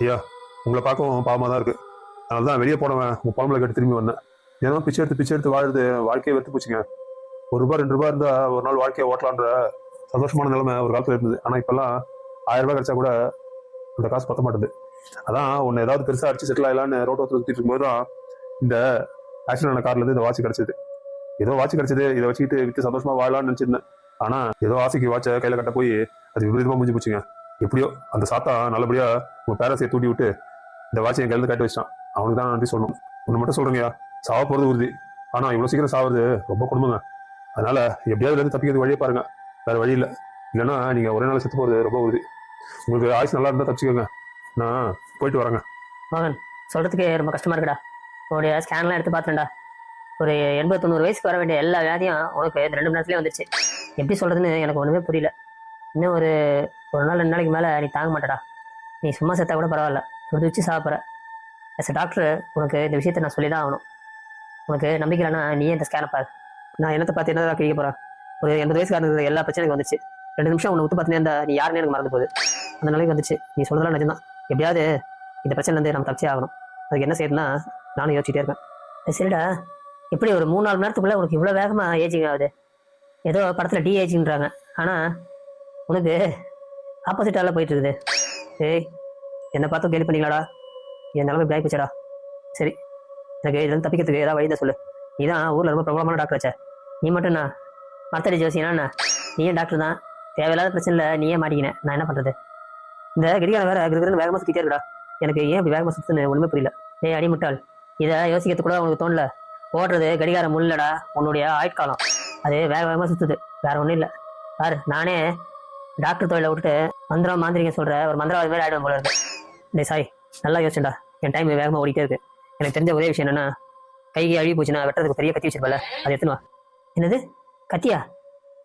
Speaker 5: ஐயா உங்களை பார்க்கவும் பாவமா தான் இருக்கு. அதனால தான் வெளியே போனவன் உன் பழம்புல கேட்டு திரும்பி வந்தேன். தினமும் பிச்சை எடுத்து பிச்சை எடுத்து வாழுது வாழ்க்கையை வெறுத்து போச்சுங்க. ஒரு ரூபாய் ரெண்டு ரூபாய் இருந்தா ஒரு நாள் வாழ்க்கையை ஓட்டலான்ற சந்தோஷமான நிலைமை ஒரு காலத்தில் இருந்தது. ஆனா இப்பெல்லாம் ஆயிரம் ரூபாய் கிடைச்சா கூட அந்த காசு பத்த மாட்டேது. அதான் உன்னை ஏதாவது பெருசா அடிச்சு செட்டில் ஆகலான்னு ரோட்டை சுத்திட்டு இருக்கும்போது தான் இந்த ஆக்சிடென்ட் ஆன கார்ல இருந்து இந்த வாட்ச் கிடைச்சது. ஏதோ வாட்ச் கிடைச்சது. இதை வச்சுக்கிட்டு வித்து சந்தோஷமா வாழலாம்னு நினைச்சிருந்தேன். ஆனா ஏதோ ஆசைக்கு வாட்சை கையில கட்ட போய் அது விபரீதமா முடிஞ்சு போச்சுங்க. எப்படியோ அந்த சாத்தா நல்லபடியா உங்க பேரசையை தூண்டி விட்டு இந்த வாட்சை என் கையிலேருந்து கட்டி வச்சிட்டான். அவனுக்கு தான் நன்றி சொல்லணும். ஒன்று மட்டும் சொல்றேங்கய்யா. சாவ போறது உறுதி. ஆனால் இவ்வளோ சீக்கிரம் சாவது ரொம்ப கொடுமைங்க. அதனால் எப்படியாவது இருந்து தப்பிக்கிறது வழியே பாருங்கள் வேறு வழி இல்லை. இல்லைன்னா நீங்கள் ஒரே நாள் செத்து போகிறது ரொம்ப உறுதி. உங்களுக்கு ஆயுசு நல்லா இருந்தால் தப்பிச்சுக்கோங்க. நான் போயிட்டு வரேங்க.
Speaker 1: மகன் சொல்கிறதுக்கே ரொம்ப கஷ்டமா இருக்குடா. உன்னுடைய ஸ்கேன்லாம் எடுத்து பார்த்துட்டேன்டா ஒரு எண்பது தொண்ணூறு வயசுக்கு வர வேண்டிய எல்லா வியாதியும் உனக்கு இந்த ரெண்டு மணி நேரத்துலேயே வந்துருச்சு. எப்படி சொல்கிறதுன்னு எனக்கு ஒன்றுமே புரியல. இன்னும் ஒரு ஒரு நாள் ரெண்டு நாளைக்கு மேலே நீ தாங்க மாட்டடா. நீ சும்மா செத்தா கூட பரவாயில்ல. துடிச்சு சாப்பிட்ற. எஸ் டாக்டர் உனக்கு இந்த விஷயத்த நான் சொல்லி தான் ஆகணும். உனக்கு நம்பிக்கை இல்லைன்னா நீயே இந்த ஸ்கேனை பாரு? நான் என்னத்தை பார்த்து என்னதான் கேட்க போறேன் ஒரு எண்பது வயசுக்காரனுக்கு எல்லா பிரச்சனையும் வந்துச்சு. ரெண்டு நிமிஷம் உன்னை உத்து பார்த்துனே இருந்தா நீ யாருன்னு எனக்கு மறந்து போகுது. அந்த நிலைக்கு வந்துச்சு. நீ சொல்றதெல்லாம் நிஜம்தான். எப்படியாவது இந்த பிரச்சனைலேருந்து நம்ம தப்பிச்சே ஆகணும். அதுக்கு என்ன செய்யணும்னா நானும் யோசிச்சுட்டே இருக்கேன் சரிடா. எப்படி ஒரு மூணு நாலு மணி நேரத்துக்குள்ள உனக்கு இவ்வளோ வேகமாக ஏஜிங் ஆகுது. ஏதோ படத்தில் டி ஏஜிங்கிறாங்க ஆனால் உனக்கு ஆப்போசிட்டால போயிட்டு இருக்குது ஏய் என்னை பார்த்தும் கேள்வி பண்ணிக்கலாடா என் நிலைமை இப்படி ஆகிப்போச்சடா சரி எனக்கு இதுலேருந்து தப்பிக்கிறதுக்கு ஏதாவது வழி சொல்லு. நீ தான் ஊரில் ரொம்ப பிரபலமான டாக்டர் வச்ச நீ மட்டும் நான் மரத்தடி என்ன? நீயும் டாக்டர் தான். தேவையில்லாத பிரச்சனையில் நீயே மாட்டிக்கினேன் நான் என்ன பண்ணுறது இந்த கிரிகாலம் வேற கிரிகரன் வேகமாக சுற்றிட்டே இருக்கடா. எனக்கு ஏன் இப்படி வேகமாக சுற்றுன்னு ஒன்றுமே புரியல. ஏய் அடிமுட்டாள் இதை யோசிக்கிறது கூட உனக்கு தோணல. ஓடுறது கடிகாரம் முள்ளடா. உன்னுடைய ஆயுட்காலம். அது வேக வேகமாக சுற்றுது வேற ஒன்றும் இல்லை. பாரு நானே டாக்டர் தொழிலை விட்டுட்டு மந்திரம் மாந்திரிக்க சொல்கிற ஒரு மந்திரவாதி மாதிரி ஆயிடுவேன் போல இருக்கு. டே சாய் நல்லா யோசிச்சுடா. என் டைம் வேகமாக ஓடிட்டே இருக்கு. எனக்கு தெரிஞ்ச ஒரே விஷயம் என்னன்னா கைகை அழுகி போச்சுன்னா வெட்டுறதுக்கு பெரிய கத்தி வச்சிருப்பல அது எத்தனை என்னது? கத்தியா?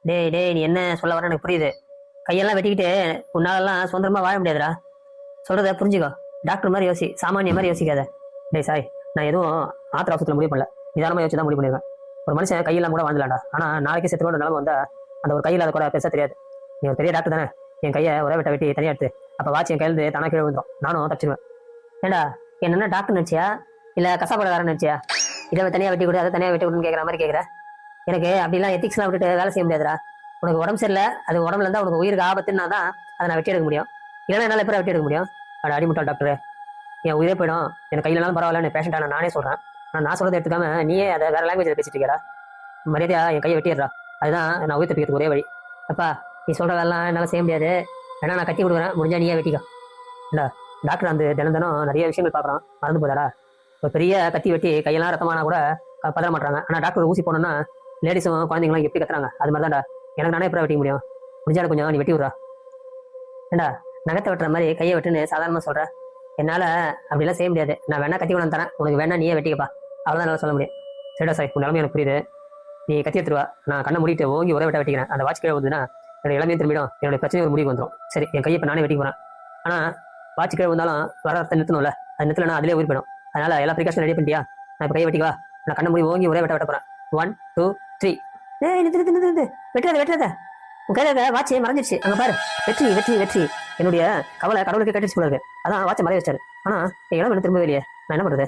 Speaker 1: டேய் டேய் நீ என்ன சொல்ல வர எனக்கு புரியுது. கையெல்லாம் வெட்டிக்கிட்டு உன்னாலெல்லாம் சுதந்திரமா வாழ முடியாதுடா. சொல்றத புரிஞ்சுக்கோ. டாக்டர் மாதிரி யோசி சாமானிய மாதிரி யோசிக்காத. டேய் சாய் நான் எதுவும் ஆத்திர அவசரத்தில் முடிவு பண்ணல. நிதானமாக யோசிச்சு தான் முடிவு பண்ணிருக்கேன் ஒரு மனுஷன் கையெல்லாம் கூட வாழ்ந்துலாம்டா ஆனால் நாளைக்கு செத்துக்கொண்ட நிலம வந்தா அந்த ஒரு கையில் அதை கூட பெருசாக தெரியாது. நீ ஒரு பெரிய டாக்டர் தானே. என் கையை ஒரே வெட்ட வெட்டி தனியாக எடுத்து அப்போ வாட்சி என் கையிலேருந்து தானே கீழே விழுந்துடும் நானும் தப்பிச்சிருவேன். ஏண்டா என்னென்ன டாக்டர் நினச்சியா? இல்ல கசாப்படக்காரன்னு வச்சியா? இதை தனியா வெட்டி கொடு அதை தனியா வெட்டி கொடுன்னு கேட்குற மாதிரி கேட்குற எனக்கு அப்படிலாம் எத்திக்ஸ்லாம் விட்டுட்டு வேலை செய்ய முடியாதுடா. உனக்கு உடம்பு சரியில்லை அது உடம்புல இருந்தா உனக்கு உயிருக்கு ஆபத்துன்னா தான் அதை நான் வெட்டி எடுக்க முடியும். இல்லைன்னா என்னால் எப்படி வெட்டி எடுக்க முடியும்? அட டாக்டர் என் உயிரே போயிடும். எனக்கு கையிலனாலும் பரவாயில்ல பேஷண்டான நானே சொல்றேன். ஆனால் நான் சொல்றதை எடுத்துக்காம நீயே அதை வேற லாங்குவேஜில் பேசிட்டு இருக்கடா மரியாதையா என் கையை வெட்டிடுறா. அதுதான் நான் உயிர் தப்பிக்கிறதுக்கு ஒரே வழி. அப்பா நீ சொல்றதெல்லாம் என்னால் செய்ய முடியாது. வேணா நான் கட்டி கொடுக்குறேன். முடிஞ்சா நீயே வெட்டிக்கா. இல்ல டாக்டர் அந்த தினம் தினம் நிறைய விஷயங்கள் பார்க்குறான். மறந்து போதாடா ஒரு பெரிய கத்தி வெட்டி கையெல்லாம் ரத்தமானா கூட க- பதற மாட்டாங்க ஆனால் டாக்டர் ஊசி போனோம்னா லேடிஸும் குழந்தைங்களும் எப்படி கத்துறாங்க. அது மாதிரி தான்டா எனக்கு நானே எப்படி வெட்டிக்க முடியும்? முடிஞ்சாலும் கொஞ்சம் நீ வெட்டி விட்றா. ஏண்டா நகத்தை வெட்டுற மாதிரி கையை வெட்டுன்னு சாதாரணமாக சொல்ற? என்னால் அப்படிலாம் செய்ய முடியாது. நான் வேணா கத்தி கொண்டு தரேன். உனக்கு வேணா நீயே வெட்டிக்கப்பா. அவ்வளோதான் என்னால் சொல்ல முடியும். சரிடா சார் உன் நிலைமை எனக்கு புரியுது. நீ கத்தி எடுத்துருவா நான் கண்ணை மூடிட்டு ஓங்கி ஒரே வெட்ட வெட்டிக்கிறேன். அந்த வாட்ச் கீழே வந்துன்னா என்னோட இளமையும் திரும்பிடும். என்னோட பிரச்சனை ஒரு முடிவு வந்துடும் சரி என் கையை இப்போ நானே வெட்டிக்க போகிறேன் ஆனால் வாட்ச் கீழே வந்தாலும் வர ரத்தம் நிறுத்தணும்ல. அது நிறுத்தலைன்னா அதிலே உயிர் போயிடும். அதனால எல்லா ப்ரிகாஷன் ரெடி பண்ணிட்டியா? நான் இப்போ கை வெட்டிக்கவா நான் கண்ணை மூடி ஓங்கி ஒரே வெட்ட வெட்ட போறேன். ஒன் டூ த்ரீ ஏய் நிறுத்து நிறுத்து நிறுத்து வெட்டுறத வெட்டுறத. உன் கையில வாட்ச் மறைஞ்சிருச்சு. அங்க பாரு. வெற்றி வெற்றி வெற்றி. என்னுடைய கவலை கடவுளுக்கு கட்டிச்சு போல இருக்கு. அதான் வாட்சை மறைய வச்சாரு. ஆனா என் இடம் திரும்பவே இல்லையே. நான் என்ன பண்றது?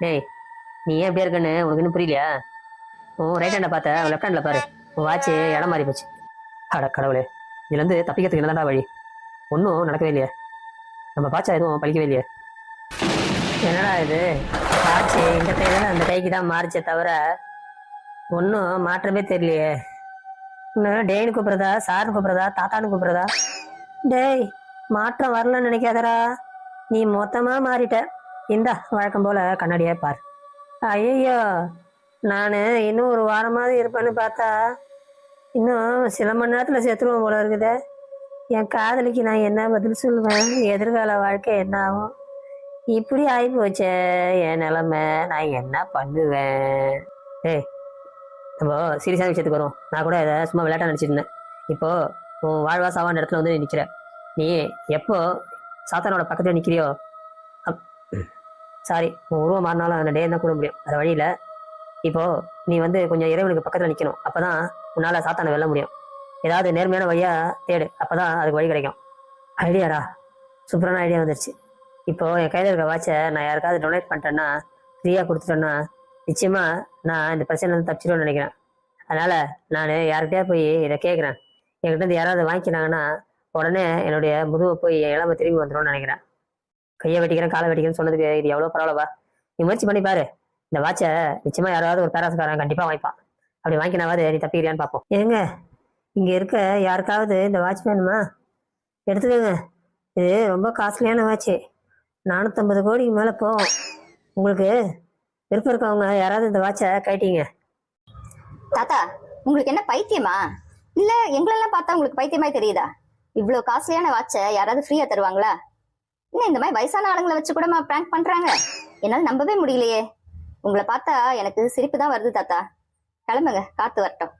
Speaker 1: டேய் நீ ஏன் இப்படியா இருக்கன்னு உனக்கு இன்னும் புரியலையா? உன் ரைட் ஹேண்டை பார்த்த லெஃப்ட் ஹேண்டில் பாரு. உன் வாட்ச் இடம் மாறி போச்சு. அட கடவுளே. இதுல இருந்து தப்பிக்கிறதுக்கு என்னடா வழி? ஒன்றும் நடக்கவே இல்லையே. நம்ம பாச்சா எதுவும் பழிக்கவே இல்லையே. என்னடா இது? வாட்ச் இந்த கையில அந்த கைக்கு தான் மாறிச்சே தவிர ஒன்றும் மாற்றமே தெரியலையே. இன்னும் டேன்னு கூப்பிட்றதா? சார்னு கூப்பிட்றதா? தாத்தான்னு கூப்பிட்றதா? டேய் மாற்றம் வரலன்னு நினைக்காதடா. நீ மொத்தமாக மாறிட்ட. இந்தா வழக்கம் போல கண்ணாடியே பார். ஐயோ நான் இன்னும் ஒரு வாரமாவது இருப்பேன்னு பார்த்தா இன்னும் சில மணி நேரத்தில் செத்துருவோம் போல இருக்குதே. என் காதலிக்கு நான் என்ன பதில் சொல்லுவேன்? எதிர்கால வாழ்க்கை என்ன ஆகும்? இப்படி ஆகி போச்சே என் நிலமை. நான் என்ன பண்ணுவேன்? ஏய் நம்ம சீரியஸான விஷயத்துக்கு வரும். நான் கூட இதை சும்மா விளையாட்டாக நினச்சிட்டு இருந்தேன். இப்போ உன் வாழ்வா சாவான இடத்துல வந்து நீ நிற்கிற நீ எப்போ சாத்தானோட பக்கத்தில் நிற்கிறியோ சாரி உன் உருவம் மாறினாலும் அந்த டே தான் கூட முடியும். அது வழியில் இப்போ நீ வந்து கொஞ்சம் இறைவனுக்கு பக்கத்தில் நிற்கணும் அப்போ தான் உன்னால் சாத்தானை வெல்ல முடியும். ஏதாவது நேர்மையான வழியாக தேடு. அப்போ தான் அதுக்கு வழி கிடைக்கும். ஐடியாடா சூப்பரான ஐடியா வந்துருச்சு. இப்போ என் கையில் இருக்க வாட்சை நான் யாருக்காவது டொனேட் பண்ணிட்டேன்னா ஃப்ரீயாக கொடுத்துட்டேன்னா நிச்சயமாக நான் இந்த பிரச்சனை வந்து தப்பிச்சிடுவேன்னு நினைக்கிறேன். அதனால் நான் யார்கிட்டயா போய் இதை கேட்குறேன் என்கிட்ட யாராவது வாங்கிக்கினாங்கன்னா உடனே என்னுடைய முதுவை போய் என் இளமை திரும்பி வந்துடும்னு நினைக்கிறேன். கையை வெட்டிக்கிறேன் காலை வெட்டிக்கிறேன்னு சொன்னதுக்கு இது எவ்வளோ பரவாயில்லவா நீ முயற்சி பண்ணி பாரு. இந்த வாட்சை நிச்சயமாக யாராவது ஒரு பேராசுக்காரன் கண்டிப்பாக வாங்கிப்பான். அப்படி வாங்கினாவது நீ தப்பிக்கிறியான்னு பார்ப்போம். ஏங்க இங்கே இருக்க யாருக்காவது இந்த வாட்ச் வேணுமா? எடுத்துக்கோங்க. இது ரொம்ப காஸ்ட்லியான வாட்ச்சு நானூற்றம்பது கோடிக்கு மேலே போகும். உங்களுக்கு விருப்பம் இருக்கவங்க யாராவது இந்த வாட்சை கைட்டிங்க.
Speaker 6: தாத்தா உங்களுக்கு என்ன பைத்தியமா? இல்ல எங்களெல்லாம் பார்த்தா உங்களுக்கு பைத்தியமாய் தெரியுதா? இவ்வளவு காஸ்ட்லியான வாட்சை யாராவது ஃப்ரீயா தருவாங்களா? என்ன இந்த மாதிரி வயசான ஆளுங்களை வச்சு கூட பிராங்க் பண்றாங்க? என்னால நம்பவே முடியலையே. உங்களை பார்த்தா எனக்கு சிரிப்பு தான் வருது தாத்தா. கிளம்புங்க காத்து வரட்டும்.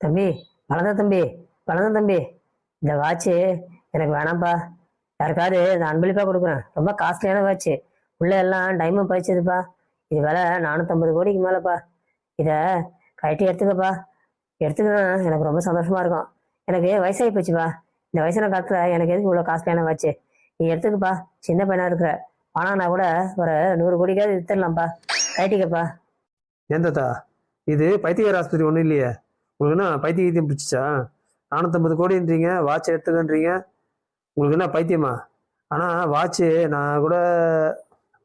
Speaker 1: தம்பி வளர்ந்த தம்பி வளர்ந்த தம்பி. இந்த வாட்சு எனக்கு வேணாம்ப்பா யாருக்காவது நான் அன்பளிப்பாக கொடுக்குறேன். ரொம்ப காஸ்ட்லியான வாட்ச் உள்ளே எல்லாம் டைமண்ட் பாய்ச்சதுப்பா இது விலை நானூற்றம்பது கோடிக்கு மேலேப்பா. இதை கட்டி எடுத்துக்கப்பா. எடுத்துக்கினா எனக்கு ரொம்ப சந்தோஷமாக இருக்கும். எனக்கு வயசாகி போச்சுப்பா. இந்த வயசான காலத்தில் எனக்கு எதுக்கு இவ்வளோ காஸ்ட்லியான வாட்ச் நீ எடுத்துக்கப்பா. சின்ன பையனாக இருக்கிற. ஆனானா கூட ஒரு நூறு கோடிக்காவது எடுத்துடலாம்ப்பா கட்டிக்கப்பா
Speaker 4: எந்தத்தா இது பைத்தியக்கார ஆஸ்பத்திரி ஒன்றும் இல்லையே. உங்களுக்கு என்ன பைத்தியம் பிடிச்சிச்சா? நானூற்றம்பது கோடின்றீங்க வாட்ச் எடுத்துக்கன்றீங்க. உங்களுக்கு என்ன பைத்தியமா? ஆனால் வாட்ச்சு நான் கூட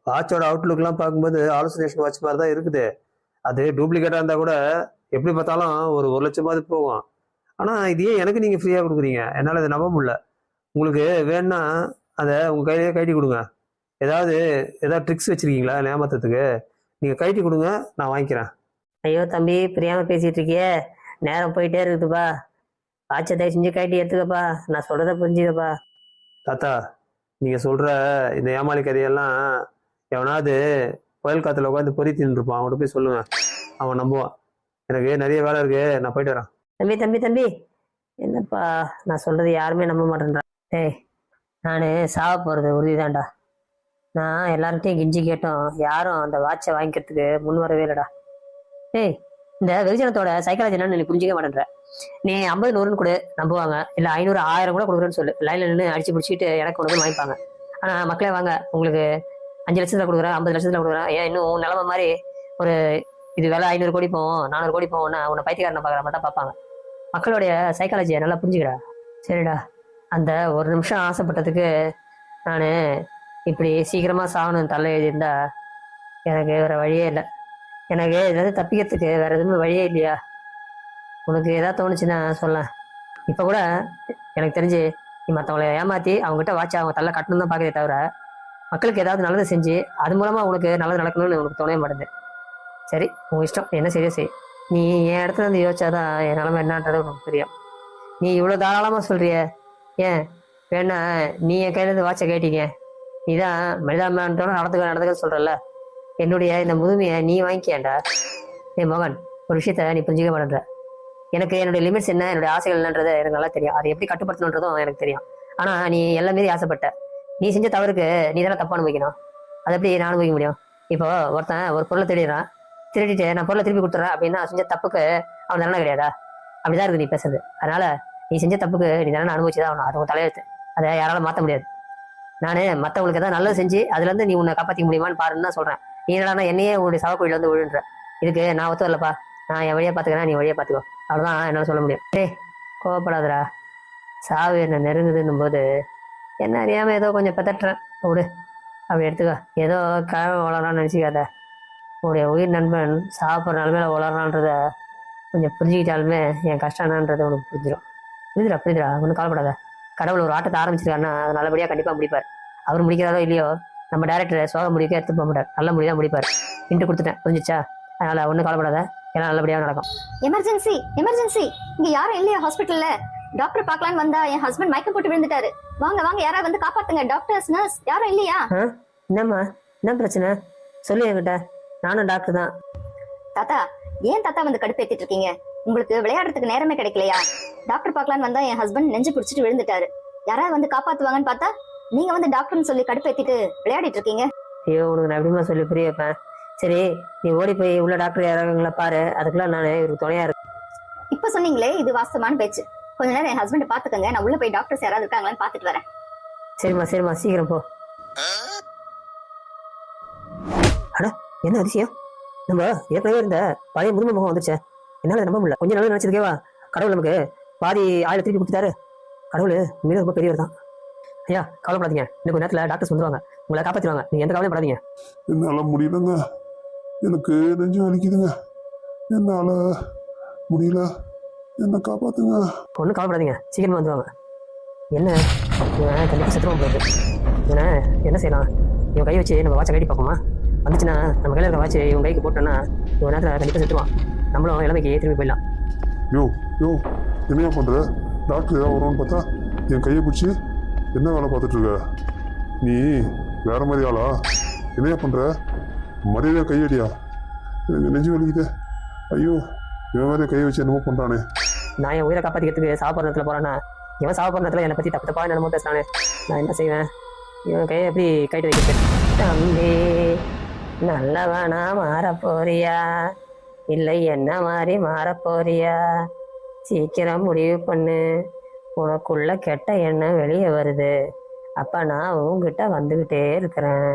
Speaker 4: வாட்சோட அவுட்லுக்லாம் பார்க்கும்போது ஆலோசனேஷன் வாட்ச் மாதிரி தான் இருக்குது. அது டூப்ளிகேட்டாக இருந்தால் கூட எப்படி பார்த்தாலும் ஒரு ஒரு லட்சமாவது போகும். ஆனால் இதையே எனக்கு நீங்கள் ஃப்ரீயாக கொடுக்குறீங்க? என்னால் இதை நம்ப முடியல. உங்களுக்கு வேணும்னா அதை உங்கள் கையிலேயே கழட்டி கொடுங்க. ஏதாவது ஏதாவது ட்ரிக்ஸ் வச்சுருக்கீங்களா? நேமத்தத்துக்கு நீங்கள் கழட்டி கொடுங்க நான் வாங்கிக்கிறேன்.
Speaker 1: ஐயோ தம்பி புரியாம பேசிகிட்டு இருக்கியே. நேரம் போயிட்டே இருக்குதுப்பா. வாட்சை தயவு செஞ்சு கைட்டி எடுத்துக்கப்பா. நான் சொல்கிறத புரிஞ்சுக்கப்பா.
Speaker 4: தாத்தா நீங்கள் சொல்கிற இந்த ஏமாளி கதையெல்லாம் எவனாவது புயல் காற்றுல உட்காந்து பொறி தின்னுருப்பான். அவன்கிட்ட போய் சொல்லுவேன் அவன் நம்புவான். எனக்கு நிறைய வேலை இருக்கு. நான் போயிட்டு வரேன்.
Speaker 1: தம்பி தம்பி தம்பி. என்னப்பா நான் சொல்றது யாருமே நம்ப மாட்டேன்றா. ஏய் நான் சாவ போறது உறுதிதான்டா. நான் எல்லார்கிட்டையும் கிஞ்சி கேட்டோம். யாரும் அந்த வாட்சை வாங்கிக்கிறதுக்கு முன் வரவே இல்லைடா. ஏய் இந்த வெகுஜனத்தோட சைக்காலஜி என்னன்னு நீ புரிஞ்சிக்க மாட்டேன்ற. நீ ஐம்பது நூறுன்னு கொடு நம்புவாங்க. இல்லை ஐநூறு ஆயிரம் கூட கொடுக்குறேன்னு சொல்லு. லைன்ல நின்று அடிச்சு பிடிச்சிட்டு எனக்கு ஒன்று வாங்கிப்பாங்க. ஆனால் மக்களே வாங்க உங்களுக்கு அஞ்சு லட்சத்துல கொடுக்குறேன் ஐம்பது லட்சத்துல கொடுக்குறேன். ஏன் இன்னும் நிலமை மாதிரி ஒரு இது வேலை ஐநூறு கோடி போவோம் நானூறு கோடி போவோம்னா உன்னை பைத்தியக்காரனை பார்க்குற மாதிரி தான் பார்ப்பாங்க. மக்களுடைய சைக்காலஜியை நல்லா புரிஞ்சுக்கடா சரிடா. அந்த ஒரு நிமிஷம் ஆசைப்பட்டதுக்கு நான் இப்படி சீக்கிரமாக சாகணும் தள்ள எழுதியிருந்தா எனக்கு வேற வழியே இல்லை. எனக்கு ஏதாவது தப்பிக்கிறதுக்கு வேற எதுவுமே வழியே இல்லையா? உனக்கு எதா தோணுச்சுன்னா சொல்ல இப்போ கூட எனக்கு தெரிஞ்சு நீ மற்றவங்களை ஏமாற்றி அவங்ககிட்ட வாட்சி அவங்க தள்ள கட்டணும் தான் பார்க்கறதே தவிர மக்களுக்கு ஏதாவது நல்லது செஞ்சு அது மூலமாக உனக்கு நல்லது நடக்கணும்னு உனக்கு தோணவே மாட்டேங்குது சரி உன் இஷ்டம். என்ன செய்ய செய். நீ என் இடத்துல இருந்து யோசிச்சாதான் என் நிலமை என்னன்றது உனக்கு தெரியும் நீ இவ்வளோ தாராளமாக சொல்கிறிய ஏன்? வேணா நீ என் கையிலேருந்து வாட்சை கேட்டீங்க. நீ தான் மனிதாமன்றோட நடந்துக்க நடந்துக்க சொல்கிறல்ல என்னுடைய இந்த முதுமையை நீ வாங்கிக்கேன்டா என் மோகன் ஒரு விஷயத்த நீ புரிஞ்சிக்க மாட்டேன்ற. எனக்கு என்னுடைய லிமிட்ஸ் என்ன என்னுடைய ஆசைகள் என்னன்றது எனக்கு நல்லா தெரியும். அதை எப்படி கட்டுப்படுத்தணுன்றதும் எனக்கு தெரியும். ஆனா நீ எல்லாம் மீறி ஆசைப்பட்ட. நீ செஞ்ச தவறுக்கு நீ தானே தப்பு அனுபவிக்கணும் அதை எப்படி நான் அனுபவிக்க முடியும்? இப்போ ஒருத்தன் ஒரு பொருளை தேடிடுறான் திருடிட்டு நான் பொருளை திருப்பி கொடுத்துறேன் அப்படின்னா செஞ்ச தப்புக்கு அவன் தண்டனை கிடையாதா? அப்படிதான் இருக்கு நீ பேசுறது. அதனால நீ செஞ்ச தப்புக்கு நீ தானே அனுபவிச்சுதான் ஆகணும். அது உன் தலையெழுத்து அதை யாராலும் மாற்ற முடியாது. நான் மற்றவங்களுக்கு தான் நல்லது செஞ்சு அதுல இருந்து நீ உன்னை காப்பாற்றிக்க முடியுமான்னு பாருன்னு தான் சொல்றேன். நீ என்னடா என்னையே உன்னுடைய சவக்குழியில் வந்து விழுன்ற. இதுக்கு நான் ஒத்து வரலப்பா. நான் என் வழியாக பார்த்துக்கிறேன் நீ வழியாக பார்த்துக்கோ. அவ்வளோதான் என்னால் சொல்ல முடியும். டேய் கோவப்படாதடா. சாவு என்ன நெருங்குதுன்னும் போது என்ன அறியாமல் ஏதோ கொஞ்சம் பதட்டுறேன். விடு அப்படி எடுத்துக்கோ. ஏதோ கிழமை வளரான்னு நினச்சிக்காத. உன்னுடைய உயிர் நண்பன் சாப்பிட்ற நிலமையில வளரான்றத கொஞ்சம் புரிஞ்சுக்கிட்டாலுமே என் கஷ்டம் என்னன்றது உனக்கு புரிஞ்சிடும் புரிஞ்சுடா புரிஞ்சுடா ஒன்றும் கவலைப்படாத. கடவுள் ஒரு ஆட்டத்தை ஆரம்பிச்சிருக்காருன்னா அது நல்லபடியாக கண்டிப்பாக முடிப்பார். அவர் முடிக்கிறாரோ இல்லையோ நம்ம டேரக்டர் சோக முடிக்க எடுத்து போக மாட்டார். நல்ல முடிதான் முடிப்பார். இன்ட்டு கொடுத்துட்டேன். புரிஞ்சிச்சா? அதனால் ஒன்றும் கவலைப்படாத. எல்லாம் நல்லபடியாக நடக்கும்.
Speaker 6: எமர்ஜென்சி எமர்ஜென்சி இங்க யாரும் இல்லையா ஹாஸ்பிட்டல்ல டாக்டர் பார்க்கலான்னு வந்தா என் ஹஸ்பண்ட் மயக்கம் போட்டு விழுந்துட்டாரு. வாங்க வாங்க யாராவது வந்து காப்பாத்துங்க. டாக்டர்ஸ் நர்ஸ் யாரும் இல்லையா?
Speaker 1: என்னம்மா? என்ன பிரச்சனை? சொல்லு என்கிட்ட. நானும் டாக்டர் தான்.
Speaker 6: தாத்தா ஏன் தாத்தா வந்து கடுப்பேத்திட்டு இருக்கீங்க? உங்களுக்கு விளையாடுறதுக்கு நேரமே கிடைக்கலையா? டாக்டர் பார்க்கலான்னு வந்தா என் ஹஸ்பண்ட் நெஞ்சு பிடிச்சிட்டு விழுந்துட்டாரு. யாராவது வந்து காப்பாத்துவாங்கன்னு பார்த்தா நீங்க வந்து டாக்டர்னு சொல்லி கடுப்பேத்திட்டு விளையாடிட்டு இருக்கீங்க.
Speaker 1: ஐயோ உனக்கு நான் எப்படிமா சொல்லி புரிய வைப்பேன்? சரி நீ ஓடி போய் உள்ள டாக்டர் யாராங்கள பாரு. அதுக்கெல்லாம் நான் இவருக்கு துணையா இருக்கேன்.
Speaker 6: இப்ப சொன்னீங்களே இது வாஸ்தவமான பேச்சு. கொஞ்ச நேரம் என் ஹஸ்பண்ட் பாத்துக்கங்க நான் உள்ள போய் டாக்டர்ஸ் யாராவது இருக்காங்களான்னு பாத்துட்டு வரேன்.
Speaker 1: சரிம்மா சரிம்மா சீக்கிரம் போ. அட என்ன அதிசயம்? நம்ம ஏற்கனவே இருந்த பழைய முதுமை முகம் வந்துச்சே என்னால நம்ப முடியல. கொஞ்ச நாள் நினைச்சதுக்கேவா கடவுள் நமக்கு பாதி ஆயில திருப்பி கொடுத்துட்டாரு. கடவுள் மீண்டும் ரொம்ப பெரியவர் தான். ஐயா கவலைப்படாதீங்க. இன்னும் கொஞ்ச நேரத்தில் டாக்டர்ஸ் வந்துருவாங்க. உங்களை காப்பாற்றிடுவாங்க நீங்கள் எந்த கவலையும் படாதீங்க.
Speaker 5: என்னால முடியலங்க. எனக்கு நெஞ்சு வலிக்குதுங்க. என்னால முடியல. என்ன காப்பாத்துங்க.
Speaker 1: ஒன்றும் கவலைப்படாதீங்க. சீக்கிரமா வந்துருவாங்க. என்ன? இவன் கண்டிப்பாக போயிட்டு இவனை என்ன செய்யலாம்? இவன் கை வச்சு நம்ம வாட்சை கட்டி பார்ப்போமா? வந்துச்சுன்னா நம்ம கையில் இருக்க வாட்ச் இவன் கைக்கு போட்டோன்னா இவன் நேரத்தில் கண்டிப்பாக செத்துருவான். நம்மளும் இளமைக்கு திரும்பி போயிடலாம்.
Speaker 5: யோ யோ என்னையா பண்ற? டாக்டர் ஏதாவது வரும்னு பார்த்தா என் கையை பிடிச்சி என்ன வேலை பார்த்துட்டு இருக்க? நீ வேற மாதிரி ஆளா? என்னையா பண்ற? மரியாதையா கையடியா? எனக்கு நெஞ்சு வலிக்குது. ஐயோ இவன் வேற கையை வச்சு என்னமோ பண்றானே.
Speaker 1: நான் என் உயிரை காப்பாற்றிக்கிறதுக்கு சாப்பிட்ற நேரத்தில் போகிறேன்னா இவன் சாப்பிட்ற நேரத்தில் என்னை பற்றி தப்பு தப்பாக என்னமோ பேசுறானே. நான் என்ன செய்வேன்? இவன் கையை எப்படி கைட்டு வைக்கிறது? தம்பி நல்லவனா மாற போறியா இல்லை என்ன மாதிரி மாற போறியா சீக்கிரம் முடிவு பண்ணு. உனக்குள்ள கெட்ட எண்ணம் வெளியே வருது. அப்ப நான் உங்ககிட்ட வந்துகிட்டே இருக்கிறேன்.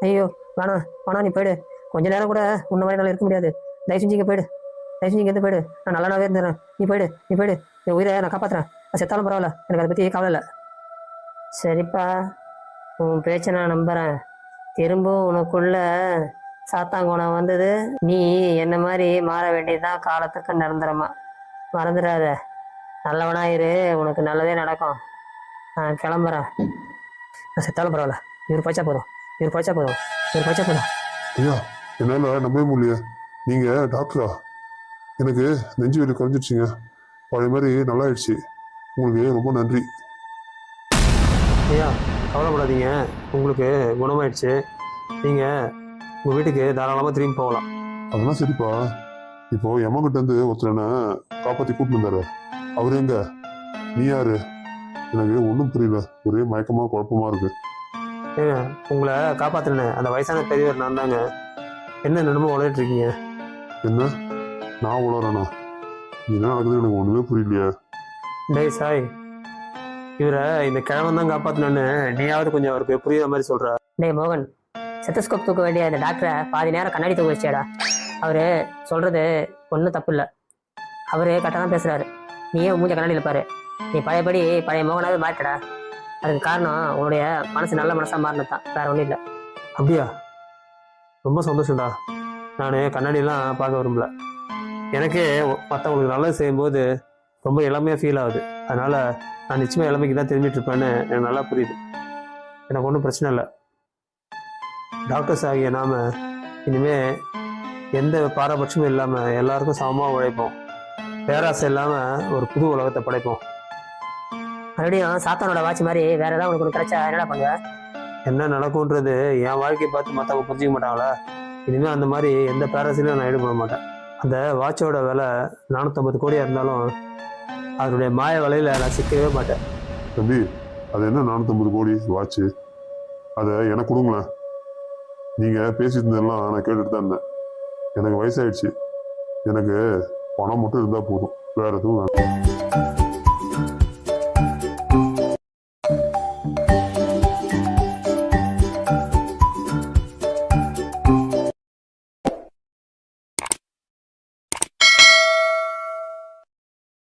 Speaker 1: ஐயோ வேணாம் வேணாம் நீ போயிடு. கொஞ்ச நேரம் கூட உன்ன மாதிரி என்னால இருக்க முடியாது. தயவு செஞ்சு இங்கே போயிடு. தயவு செஞ்சு இங்கேருந்து போயிடு. நான் நல்லாவே இருந்துறேன். நீ போயிடு நீ போயிடு. என் உயிரை நான் காப்பாற்றுறேன் நான் செத்தாலும் பரவாயில்ல. எனக்கு அதை பற்றி கவலை இல்லை. சரிப்பா. உன் பேச்சை நான் நம்புகிறேன் திரும்பவும் உனக்குள்ள சாத்தாங்குணம் வந்தது. நீ என்ன மாதிரி மாற வேண்டியதுதான் காலத்துக்கு நிரந்தரமா. மறந்துடாத. நல்லவனா இரு. உனக்கு நல்லதே நடக்கும். நான் கிளம்புறேன். நான் செத்தாலும் பரவாயில்ல. இவர் பச்சா போதும். இவர் பழிச்சா போதும். இவர் பழிச்சா போதும்.
Speaker 7: ஐயா என்னால் நம்பவே முடியல நீங்கள் டாக்டரா? எனக்கு நெஞ்சு வலி குறைஞ்சிடுச்சிங்க பழைய மாதிரி நல்லாயிடுச்சு. உங்களுக்கு ரொம்ப நன்றி.
Speaker 4: ஐயா கவலைப்படாதீங்க. உங்களுக்கு குணமாயிடுச்சு. நீங்கள் உங்கள் வீட்டுக்கு தாராளமாக திரும்பி போகலாம்.
Speaker 7: அதெல்லாம் சரிப்பா. இப்போ எம்மகிட்ட இருந்து ஒருத்தர் என்ன காப்பாற்றி கூட்டிட்டு வந்தாரு. அவர் எங்க? நீ யாரு? எனக்கு ஒன்றும் புரியல. ஒரே மயக்கமா குழப்பமா இருக்கு.
Speaker 4: ஏங்க உங்களை காப்பாற்றினேன் அந்த வயசான பெரியவர் நான் தாங்க. என்ன நினைமோ உழையிட்டு இருக்கீங்க?
Speaker 7: என்ன? நான் உளறேனா? என்ன நடக்குது எனக்கு ஒண்ணுமே புரியலையே.
Speaker 4: டேய் சாய். இவரை இந்த கிழவன் தான் காப்பாற்றினேன்னு நீயாவது கொஞ்சம் அவருக்கு புரியுற மாதிரி சொல்ற.
Speaker 1: டேய் மோகன். செத்தஸ்கோப் தூக்க வேண்டிய அந்த டாக்டரை பாதி நேரம் கண்ணாடி தூக்க வச்சேடா அவரு சொல்றது ஒன்றும் தப்பு இல்லை அவரு கரெக்டாக தான் பேசுறாரு. நீயே மூஞ்ச கண்ணாடியில் பாரு. நீ பழையபடி பழைய மோகனாவே மாட்டடா அதுக்கு காரணம் உன்னுடைய மனசு நல்ல மனசா மாறினது தான் வேற ஒன்றும் இல்லை.
Speaker 4: அப்படியா? ரொம்ப சந்தோஷம்டா. நான் கண்ணாடியெல்லாம் பார்க்க விரும்பல. எனக்கே மற்றவங்களுக்கு நல்லது செய்யும்போது ரொம்ப இளமையாக ஃபீல் ஆகுது. அதனால் நான் நிச்சயமாக இளமைக்கு தான் திரும்பிட்டு இருப்பேன்னு எனக்கு நல்லா புரியுது. எனக்கு ஒன்றும் பிரச்சனை இல்லை. டாக்டர்ஸ் ஆகிய நாம இனிமேல் எந்த பாரபட்சமும் இல்லாமல் எல்லாருக்கும் சமமாக உழைப்போம். பேராசை இல்லாமல் ஒரு புது உலகத்தை படைப்போம்.
Speaker 1: மறுபடியும் சாத்தானோட வாட்ச் மாதிரி வேற ஏதாவது உனக்கு ஒன்று கிடைச்சா என்னடா பண்ணுவ?
Speaker 4: என்ன நடக்கும்ன்றது என் வாழ்க்கையை பார்த்து மற்றவங்க புரிஞ்சிக்க மாட்டாங்களா? இனிமேல் அந்த மாதிரி எந்த பேரசிலையும் நான் ஈடுபட மாட்டேன். அந்த வாட்சோட விலை நானூற்றம்பது கோடியாக இருந்தாலும் அதனுடைய மாய விலையில நான் சிக்கவே மாட்டேன்.
Speaker 7: தம்பி அது என்ன நானூற்றம்பது கோடி வாட்சு? அதை எனக்கு கொடுங்களேன். நீங்கள் பேசிட்டு இருந்ததெல்லாம் நான் கேட்டுட்டு தான் இருந்தேன். எனக்கு வயசாயிடுச்சு. எனக்கு பணம் மட்டும் இருந்தால் போதும். வேற எதுவும் வேண்டாம்